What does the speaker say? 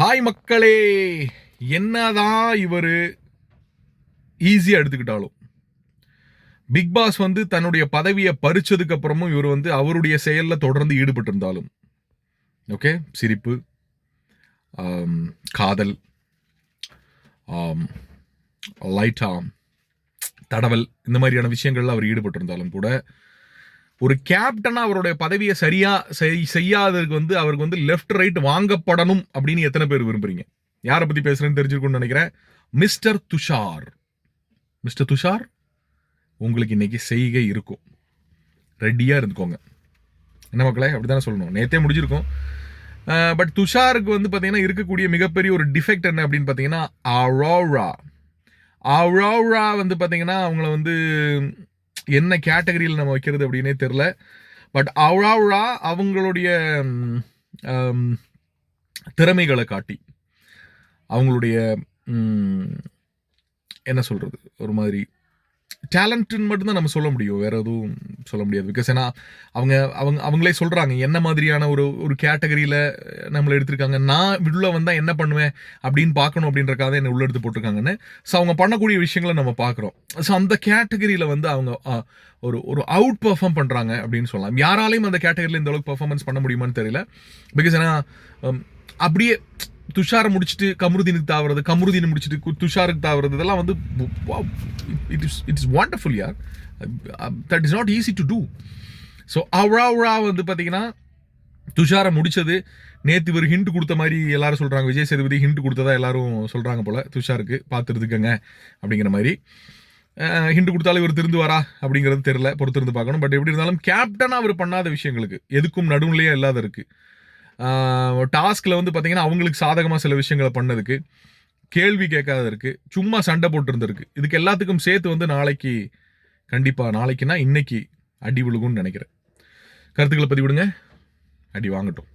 Hi மக்களே. என்னதான் இவர்? ஈஸியாக எடுத்துக்கிட்டாலும். பிக் பாஸ் வந்து தன்னுடைய பதவியை பறிச்சதுக்கு அப்புறமும் இவர் வந்து அவருடைய செயலில் தொடர்ந்து ஈடுபட்டு இருந்தாலும் ஓகே சிரிப்பு um, காதல். Um, லைட்டா தடவல். இந்த மாதிரியான விஷயங்கள்ல அவர் ஈடுபட்டிருந்தாலும் கூட ஒரு கேப்டனா அவருடைய பதவியை சரியா செய்- செய்யாததுக்கு வந்து அவருக்கு வந்து லெஃப்ட் ரைட் வாங்கப்படணும் அப்படின்னு எத்தனை பேர் விரும்புறீங்க? யாரை பத்தி பேசுறேன்னு தெரிஞ்சிருக்கும்னு நினைக்கிறேன். மிஸ்டர் துஷார். மிஸ்டர் துஷார் உங்களுக்கு இன்னைக்கு செய்கை இருக்கும். ரெடியா இருந்துக்கோங்க. என்ன மக்களே அப்படித்தானே சொல்லணும். நேத்தே முடிஞ்சிருக்கும். பட் துஷாருக்கு வந்து பார்த்தீங்கன்னா இருக்கக்கூடிய மிகப்பெரிய ஒரு டிஃபெக்ட் என்ன அப்படின்னு பார்த்தீங்கன்னா அரோரா அரோரா வந்து பார்த்தீங்கன்னா அவங்கள வந்து என்ன கேட்டகரியில் நம்ம வைக்கிறது அப்படின்னே தெரில பட் அரோரா அவங்களுடைய திறமைகளை காட்டி அவங்களுடைய என்ன சொல்கிறது ஒரு மாதிரி டேலண்ட்டுன்னு மட்டும்தான் நம்ம சொல்ல முடியும். வேறு எதுவும் சொல்ல முடியாது. பிகாஸ் ஏன்னா அவங்க அவங்க அவங்களே சொல்கிறாங்க என்ன மாதிரியான ஒரு ஒரு கேட்டகரியில் நம்மளை எடுத்திருக்காங்க. நான் உள்ளே வந்தால் என்ன பண்ணுவேன் அப்படின்னு பார்க்கணும் அப்படின்றக்காக என்ன உள்ள எடுத்து போட்டிருக்காங்கன்னு. ஸோ அவங்க பண்ணக்கூடிய விஷயங்களை நம்ம பார்க்குறோம். ஸோ அந்த கேட்டகரியில் வந்து அவங்க ஒரு ஒரு அவுட் பெர்ஃபார்ம் பண்ணுறாங்க அப்படின்னு சொல்லலாம். யாராலையும் அந்த கேட்டகரியில் இந்த அளவுக்கு பர்ஃபார்மன்ஸ் பண்ண முடியுமான்னு தெரியல. பிகாஸ் ஏன்னா அப்படியே துஷாரை முடிச்சுட்டு கமருதீனுக்கு தாவறது கமருதீனை முடிச்சுட்டு துஷாருக்கு தாவறது இதெல்லாம் வந்து it is it is wonderful யார் that is not easy to do so அவ்ரா அவ்ரா வந்து பார்த்தீங்கன்னா துஷாரை முடிச்சது நேற்று இவர் ஹிண்ட் கொடுத்த மாதிரி எல்லாரும் சொல்கிறாங்க விஜய் சேதுபதி ஹிண்ட் கொடுத்ததா எல்லாரும் சொல்கிறாங்க போல துஷாருக்கு பார்த்துருதுக்கங்க அப்படிங்கிற மாதிரி. Uh, ஹிண்ட் கொடுத்தாலும் இவர் திருந்து வரா அப்படிங்கிறது தெரில பொறுத்திருந்து பார்க்கணும். பட் எப்படி இருந்தாலும் கேப்டனாக அவர் பண்ணாத விஷயங்களுக்கு எதுக்கும் நடுவுலையே இல்லாத இருக்குது டாஸ்கில் வந்து பார்த்தீங்கன்னா அவங்களுக்கு சாதகமாக சில விஷயங்களை பண்ணதுக்கு கேள்வி கேட்காத இருக்குது சும்மா சண்டை போட்டிருந்திருக்கு இதுக்கு எல்லாத்துக்கும் சேர்த்து வந்து நாளைக்கு கண்டிப்பாக நாளைக்குன்னா இன்னைக்கு அடி விழுகும்னு நினைக்கிறேன். கருத்துக்களை பதிவிடுங்க. அடி வாங்கட்டும்.